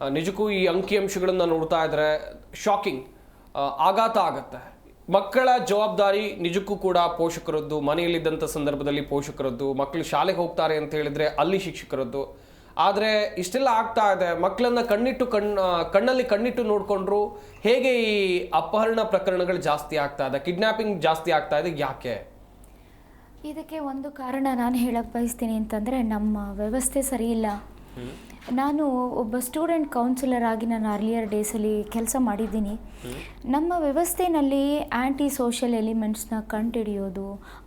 ನಿಜಕ್ಕೂ ಈ ಅಂಕಿಅಂಶಗಳನ್ನು ನೋಡ್ತಾ ಇದ್ರೆ ಶಾಕಿಂಗ್ ಆಘಾತ ಆಗತ್ತೆ. ಮಕ್ಕಳ ಜವಾಬ್ದಾರಿ ನಿಜಕ್ಕೂ ಕೂಡ ಪೋಷಕರದ್ದು ಮನೆಯಲ್ಲಿದ್ದಂಥ ಸಂದರ್ಭದಲ್ಲಿ ಪೋಷಕರದ್ದು ಮಕ್ಕಳು ಶಾಲೆಗೆ ಹೋಗ್ತಾರೆ ಅಂತ ಹೇಳಿದ್ರೆ ಅಲ್ಲಿ ಶಿಕ್ಷಕರದ್ದು. ಆದರೆ ಇಷ್ಟೆಲ್ಲ ಆಗ್ತಾ ಇದೆ. ಮಕ್ಕಳನ್ನು ಕಣ್ಣಿಟ್ಟು ಕಣ್ ಕಣ್ಣಲ್ಲಿ ಕಣ್ಣಿಟ್ಟು ನೋಡಿಕೊಂಡ್ರು ಹೇಗೆ ಈ ಅಪಹರಣ ಪ್ರಕರಣಗಳು ಜಾಸ್ತಿ ಆಗ್ತಾ ಇದೆ? ಕಿಡ್ನಾಪಿಂಗ್ ಜಾಸ್ತಿ ಆಗ್ತಾ ಇದೆ. ಯಾಕೆ? ಇದಕ್ಕೆ ಒಂದು ಕಾರಣ ನಾನು ಹೇಳಕ್ಕೆ ಬಯಸ್ತೀನಿ ಅಂತಂದರೆ ನಮ್ಮ ವ್ಯವಸ್ಥೆ ಸರಿ ಇಲ್ಲ ನಾನು ಒಬ್ಬ ಸ್ಟೂಡೆಂಟ್ ಕೌನ್ಸಿಲರ್ ಆಗಿ ನಾನು ಅರ್ಲಿಯರ್ ಡೇಸಲ್ಲಿ ಕೆಲಸ ಮಾಡಿದ್ದೀನಿ. ನಮ್ಮ ವ್ಯವಸ್ಥೆನಲ್ಲಿ ಆ್ಯಂಟಿ ಸೋಷಿಯಲ್ ಎಲಿಮೆಂಟ್ಸ್ನ ಕಂಡುಹಿಡಿಯೋದು,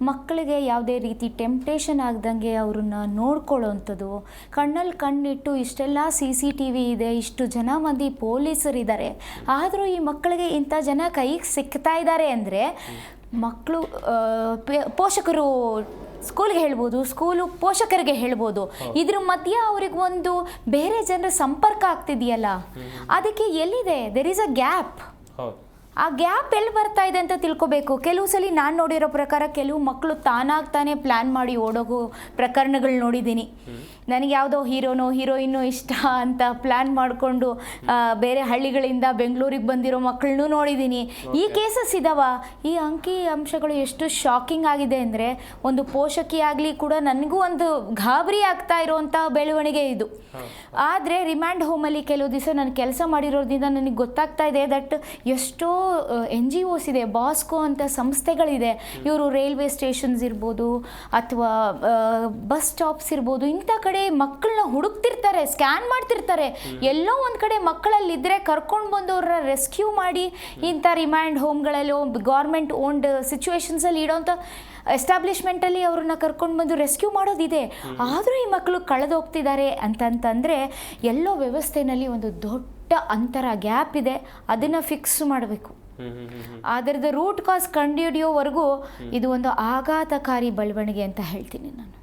ಮಕ್ಕಳಿಗೆ ಯಾವುದೇ ರೀತಿ ಟೆಂಪ್ಟೇಷನ್ ಆಗ್ದಂಗೆ ಅವ್ರನ್ನ ನೋಡ್ಕೊಳ್ಳೋವಂಥದ್ದು ಕಣ್ಣಲ್ಲಿ ಕಣ್ಣಿಟ್ಟು ಇಷ್ಟೆಲ್ಲ ಸಿ ಸಿ ಟಿ ವಿ ಇದೆ, ಇಷ್ಟು ಜನ ಮಂದಿ ಪೊಲೀಸರಿದ್ದಾರೆ ಆದರೂ ಈ ಮಕ್ಕಳಿಗೆ ಇಂಥ ಜನ ಕೈಗೆ ಸಿಕ್ತಾ ಇದ್ದಾರೆ ಅಂದರೆ ಮಕ್ಕಳು ಪೋಷಕರು ಸ್ಕೂಲ್ಗೆ ಹೇಳ್ಬೋದು ಸ್ಕೂಲು ಪೋಷಕರಿಗೆ ಹೇಳ್ಬೋದು. ಇದ್ರ ಮಧ್ಯೆ ಅವ್ರಿಗೆ ಒಂದು ಬೇರೆ ಜನರ ಸಂಪರ್ಕ ಆಗ್ತಿದೆಯಲ್ಲ? ಅದಕ್ಕೆ ಎಲ್ಲಿದೆ? ದೆರ್ ಈಸ್ ಅ ಗ್ಯಾಪ್ ಆ ಗ್ಯಾಪ್ ಎಲ್ಲಿ ಬರ್ತಾ ಇದೆ ಅಂತ ತಿಳ್ಕೊಬೇಕು. ಕೆಲವು ಸಲ ನಾನು ನೋಡಿರೋ ಪ್ರಕಾರ ಕೆಲವು ಮಕ್ಕಳು ತಾನಾಗ್ತಾನೆ ಪ್ಲ್ಯಾನ್ ಮಾಡಿ ಓಡೋಗೋ ಪ್ರಕರಣಗಳು ನೋಡಿದ್ದೀನಿ. ನನಗೆ ಯಾವುದೋ ಹೀರೋನೋ ಹೀರೋಯಿನ್ನೋ ಇಷ್ಟ ಅಂತ ಪ್ಲ್ಯಾನ್ ಮಾಡಿಕೊಂಡು ಬೇರೆ ಹಳ್ಳಿಗಳಿಂದ ಬೆಂಗಳೂರಿಗೆ ಬಂದಿರೋ ಮಕ್ಕಳನ್ನೂ ನೋಡಿದ್ದೀನಿ. ಈ ಕೇಸಸ್ ಇದಾವ. ಈ ಅಂಕಿ ಅಂಶಗಳು ಎಷ್ಟು ಶಾಕಿಂಗ್ ಆಗಿದೆ ಅಂದರೆ ಒಂದು ಪೋಷಕಿ ಆಗಲಿ ಕೂಡ ನನಗೂ ಒಂದು ಗಾಬರಿ ಆಗ್ತಾ ಇರುವಂಥ ಬೆಳವಣಿಗೆ ಇದು. ಆದರೆ ರಿಮ್ಯಾಂಡ್ ಹೋಮಲ್ಲಿ ಕೆಲವು ದಿವಸ ನಾನು ಕೆಲಸ ಮಾಡಿರೋದ್ರಿಂದ ನನಗೆ ಗೊತ್ತಾಗ್ತಾ ಇದೆ ದಟ್ ಎಷ್ಟೋ ಎನ್ ಜಿ ಓಸ್ ಇದೆ ಬಾಸ್ಕೋ ಅಂತ ಸಂಸ್ಥೆಗಳಿದೆ. ಇವರು ರೈಲ್ವೆ ಸ್ಟೇಷನ್ಸ್ ಇರ್ಬೋದು ಅಥವಾ ಬಸ್ ಸ್ಟಾಪ್ಸ್ ಇರ್ಬೋದು ಇಂಥ ಕಡೆ ಮಕ್ಕಳನ್ನ ಹುಡುಕ್ತಿರ್ತಾರೆ ಸ್ಕ್ಯಾನ್ ಮಾಡ್ತಿರ್ತಾರೆ. ಎಲ್ಲೋ ಒಂದು ಕಡೆ ಮಕ್ಕಳಲ್ಲಿದ್ದರೆ ಕರ್ಕೊಂಡು ಬಂದು ಅವ್ರನ್ನ ರೆಸ್ಕ್ಯೂ ಮಾಡಿ ಇಂಥ ರಿಮ್ಯಾಂಡ್ ಹೋಮ್ಗಳಲ್ಲಿ ಗೌರ್ಮೆಂಟ್ ಓನ್ಡ್ ಸಿಚುವೇಶನ್ಸಲ್ಲಿ ಇಡೋಂಥ ಎಸ್ಟಾಬ್ಲಿಷ್ಮೆಂಟಲ್ಲಿ ಅವ್ರನ್ನ ಕರ್ಕೊಂಡು ಬಂದು ರೆಸ್ಕ್ಯೂ ಮಾಡೋದಿದೆ. ಆದರೂ ಈ ಮಕ್ಕಳು ಕಳೆದೋಗ್ತಿದ್ದಾರೆ ಅಂತಂತಂದರೆ ಎಲ್ಲೋ ವ್ಯವಸ್ಥೆನಲ್ಲಿ ಒಂದು ದೊಡ್ಡ ಅಂತರ ಗ್ಯಾಪ್ ಇದೆ. ಅದನ್ನು ಫಿಕ್ಸ್ ಮಾಡಬೇಕು. ಅದರದ ರೂಟ್ ಕಾಸ್ ಕಂಡುಹಿಡಿಯೋವರೆಗೂ ಇದು ಒಂದು ಆಘಾತಕಾರಿ ಬೆಳವಣಿಗೆ ಅಂತ ಹೇಳ್ತೀನಿ ನಾನು.